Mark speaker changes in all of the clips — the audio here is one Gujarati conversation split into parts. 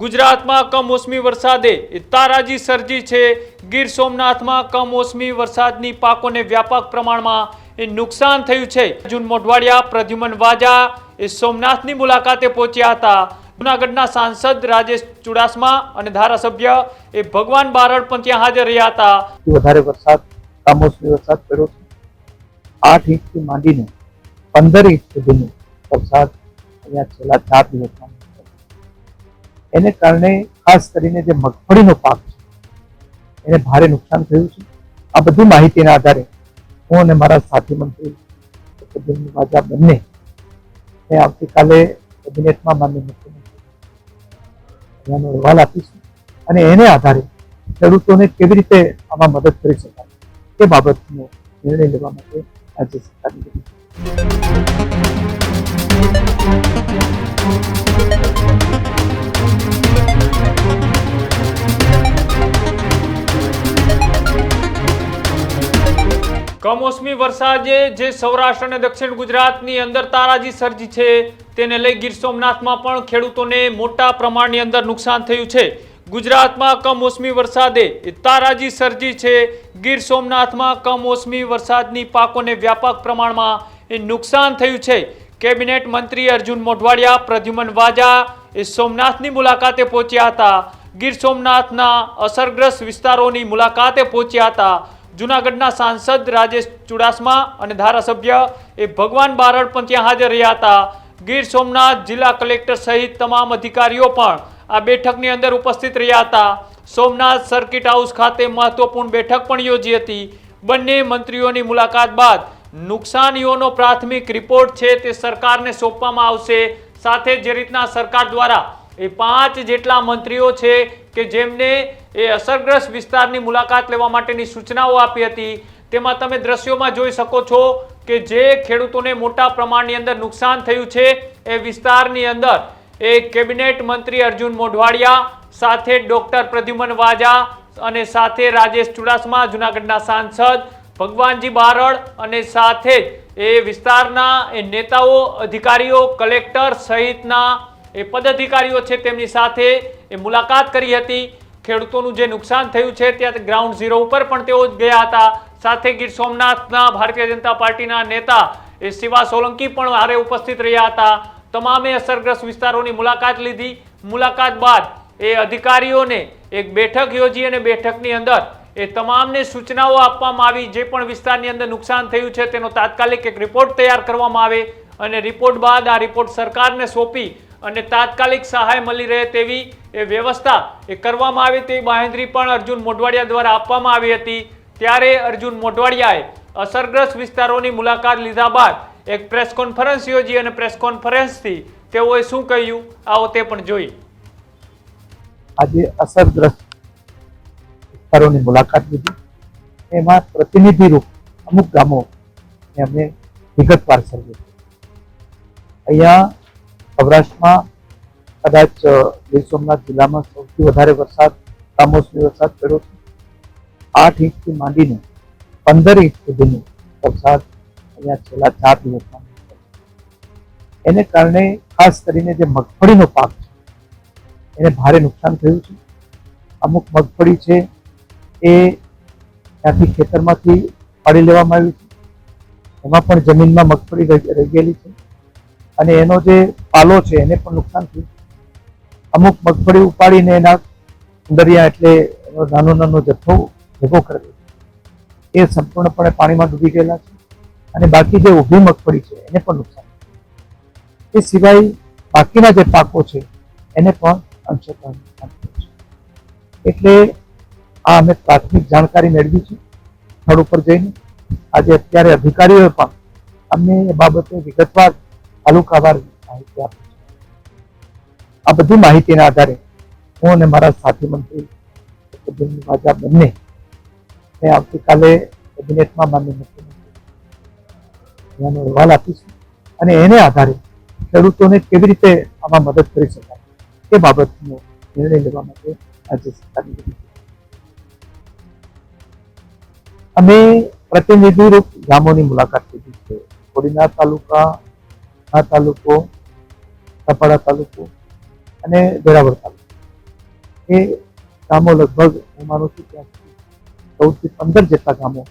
Speaker 1: ગુજરાતમાં કમોસમી વરસાદે તારાજી સર્જી છે. ગીર સોમનાથમાં કમોસમી વરસાદની પાકોને વ્યાપક પ્રમાણમાં નુકસાન થયું છે. અર્જુન મોઢવાડિયા, પ્રદ્યુમન વાજા એ સોમનાથની મુલાકાતે પહોંચ્યા હતા. જુનાગઢના સાંસદ રાજેશ ચુડાસમા અને ધારાસભ્ય એ ભગવાન બારડ પણ ત્યાં હાજર રહ્યા હતા.
Speaker 2: વધારે વરસાદ, કમોસમી વરસાદ પડ્યો છે. આઠ ઇંચથી માંડીને પંદર ઇંચ સુધીનો વરસાદ અહીંયા છેલ્લા ચાર દિવસમાં. એને કારણે ખાસ કરીને જે મગફળીનો પાક છે, એને ભારે નુકસાન થયું છે. આ બધી માહિતીના આધારે હું અને મારા સાથી મંત્રી વાજા બંને એ આવતીકાલે કેબિનેટમાં માન્ય મુખ્યમંત્રી અહેવાલ આપીશું અને એને આધારે ખેડૂતોને કેવી રીતે આમાં મદદ કરી શકાય તે બાબતનો નિર્ણય લેવા માટે આજે સરકારની બધી
Speaker 1: કમોસમી વરસાદે જે સૌરાષ્ટ્ર અને દક્ષિણ ગુજરાતની અંદર તારાજી સર્જી છે, તેને લઈ ગીર સોમનાથમાં પણ ખેડૂતોને મોટા પ્રમાણની અંદર નુકસાન થયું છે. ગુજરાતમાં કમોસમી વરસાદે તારાજી સર્જી છે, ગીર સોમનાથમાં કમોસમી વરસાદની પાકોને વ્યાપક પ્રમાણમાં નુકસાન થયું છે. કેબિનેટ મંત્રી અર્જુન મોઢવાડિયા, પ્રદ્યુમન વાજા એ સોમનાથની મુલાકાતે પહોંચ્યા હતા. ગીર સોમનાથના અસરગ્રસ્ત વિસ્તારોની મુલાકાતે પહોંચ્યા હતા. જુનાગઢના સાંસદ રાજેશ ચુડાસમા અને ધારાસભ્ય એ ભગવાન બારડ પણ ત્યાં હાજર રહ્યા હતા. ગીર સોમનાથ જિલ્લા કલેક્ટર સહિત તમામ અધિકારીઓ પણ આ બેઠકની અંદર ઉપસ્થિત રહ્યા હતા. સોમનાથ સર્કિટ હાઉસ ખાતે મહત્વપૂર્ણ બેઠક પણ યોજી હતી. બંને મંત્રીઓની મુલાકાત બાદ નુકસાનીઓનો પ્રાથમિક રિપોર્ટ છે તે સરકારને સોંપવામાં આવશે. સાથે જે રીતના સરકાર દ્વારા એ પાંચ જેટલા મંત્રીઓ છે કે જેમને એ અસરગ્રસ્ત વિસ્તારની મુલાકાત લેવા માટેની સૂચનાઓ આપી હતી. તેમાં તમે દ્રશ્યોમાં જોઈ શકો છો કે જે ખેડૂતોને મોટા પ્રમાણની અંદર નુકસાન થયું છે, એ વિસ્તારની અંદર એ કેબિનેટ મંત્રી અર્જુન મોઢવાડિયા, સાથે ડોક્ટર પ્રદ્યુમન વાજા અને સાથે રાજેશ ચુડાસમા, જુનાગઢના સાંસદ ભગવાનજી બારડ અને સાથે જ એ વિસ્તારના એ નેતાઓ, અધિકારીઓ, કલેક્ટર સહિતના એ પદાધિકારીઓ છે તેમની સાથે એ મુલાકાત કરી હતી. ખેડૂતોનું જે નુકસાન થયું છે ત્યાં ગ્રાઉન્ડ ઝીરો ઉપર પણ તેઓ ગયા હતા. સાથે ગીર સોમનાથના ભારતીય જનતા પાર્ટીના નેતા એ શિવા સોલંકી પણ હારે ઉપસ્થિત રહ્યા હતા. તમામે અસરગ્રસ્ત વિસ્તારોની મુલાકાત લીધી. મુલાકાત બાદ એ અધિકારીઓને એક બેઠક યોજી અને બેઠકની અંદર એ તમામને સૂચનાઓ આપવામાં આવી. જે પણ વિસ્તારની અંદર નુકસાન થયું છે તેનો તાત્કાલિક એક રિપોર્ટ તૈયાર કરવામાં આવે અને રિપોર્ટ બાદ આ રિપોર્ટ સરકારને સોંપી અને તાત્કાલિક સહાય મળી રહે તેવી એ વ્યવસ્થા એ કરવામાં આવે તેવી બાંહેધરી પણ અર્જુન મોઢવાડિયા દ્વારા આપવામાં આવી હતી. ત્યારે અર્જુન મોઢવાડિયાએ અસરગ્રસ્ત વિસ્તારોની મુલાકાત લીધા બાદ એક પ્રેસ કોન્ફરન્સ યોજી અને પ્રેસ કોન્ફરન્સથી તેઓએ શું કહ્યું? આવો તે પણ જોઈ
Speaker 2: આજે અસરગ્રસ્ત વિસ્તારોની મુલાકાત લીધી. એમાં પ્રતિનિધિ રૂપ અમુક ગામો અમે વિગતવાર સર્વે અહીંયા સૌરાષ્ટ્રમાં કદાચ ગીર સોમનાથ જિલ્લામાં સૌથી વધારે વરસાદ, કમોસમી વરસાદ પડ્યો છે. આઠ ઇંચથી માંડીને પંદર ઇંચ સુધીનો વરસાદ અહીંયા છેલ્લા ચાર દિવસમાં એને કારણે ખાસ કરીને જે મગફળીનો પાક છે, એને ભારે નુકસાન થયું છે. અમુક મગફળી છે, એ ત્યાંથી ખેતરમાંથી પાડી લેવામાં આવી છે. એમાં પણ જમીનમાં મગફળી રહી ગયેલી છે. અને એનો જે પાલો છે એને પણ નુકસાન થયું. અમુક મગફળી ઉપાડીને એના દરિયા એટલે એનો નાનો નાનો જથ્થો ભેગો કર્યો એ સંપૂર્ણપણે પાણીમાં ડૂબી ગયેલા છે અને બાકી જે ઊભી મગફળી છે એને પણ નુકસાન. એ સિવાય બાકીના જે પાકો છે એને પણ અંશતઃ નુકસાન છે. એટલે આ અમે પ્રાથમિક જાણકારી મેળવી છે સ્થળ ઉપર જઈને. આજે અત્યારે અધિકારીઓએ પણ અમને એ બાબતે વિગતવાર તાલુકાવાર માહિતી આપી છે. આ બધી માહિતીના આધારે હું અને મારા સાથી મંત્રી વાજા બંને મેં આવતીકાલે કેબિનેટમાં માન્ય મુખ્યમંત્રી એનો અહેવાલ આપીશું અને એને આધારે ખેડૂતોને કેવી રીતે આમાં મદદ કરી શકાય તે બાબતનો નિર્ણય લેવા માટે રાજ્ય સરકારની અમે પ્રતિનિધિ રૂપ ગામોની મુલાકાત લીધી છે. કોડીનાર તાલુકા આ તાલુકો કપાડા તાલુકો અને વેરાવળ તાલુકો. એ ગામો લગભગ હું માનું છું ત્યાં સુધી ચૌદથી પંદર જેટલા ગામો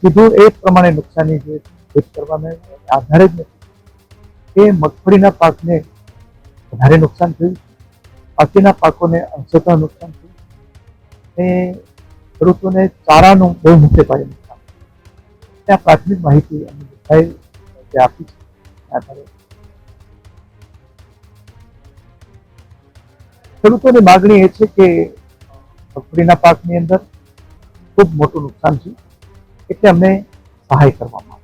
Speaker 2: કીધું એ પ્રમાણે નુકસાની જે ભેટ કરવામાં આધારે જ નથી. એ મગફળીના પાકને વધારે નુકસાન થયું. બાકીના પાકોને અંશતઃ નુકસાન થયું. એ ખેડૂતોને ચારાનું બહુ મુખ્ય પાયે ત્યાં પ્રાથમિક માહિતી અમે બધાએ આપી છે ખેડૂતોની માગણી એ છે કે મગફળીના પાકની અંદર ખૂબ મોટું નુકસાન છે, એટલે અમને સહાય કરવામાં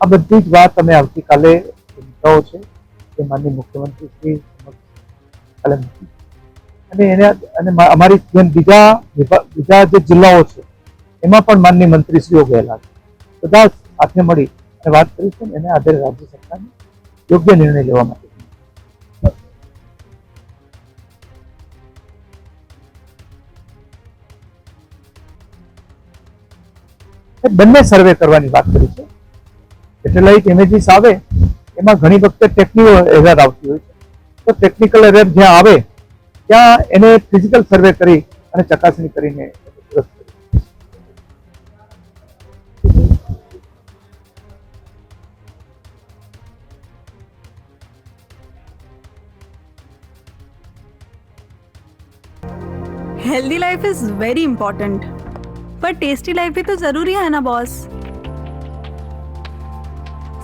Speaker 2: આ બધી જ વાત અમે આવતીકાલે મુદ્દાઓ છે એ માનની મુખ્યમંત્રી શ્રી અને એને અને અમારી જેમ બીજા બીજા જે જિલ્લાઓ છે, એમાં પણ માનની મંત્રીશ્રીઓ ગયેલા છે. બધા સાથે મળી અને વાત કરીશું એને આધારે રાજ્ય સરકારને યોગ્ય નિર્ણય લેવા માટે. બંને સર્વે કરવાની વાત કરી છે. સેટેલાઇટ ઇમેજીસ આવે એમાં ઘણી વખતે ટેકનિકલ એરર આવતી હોય છે તો ટેકનિકલ એરર જ્યાં આવે ત્યાં એને ફિઝિકલ સર્વે કરી અને ચકાસણી કરીને દુરસ્ત કરી.
Speaker 3: Healthy life is very important पर टेस्टी लाइफ भी तो जरूरी है ना बॉस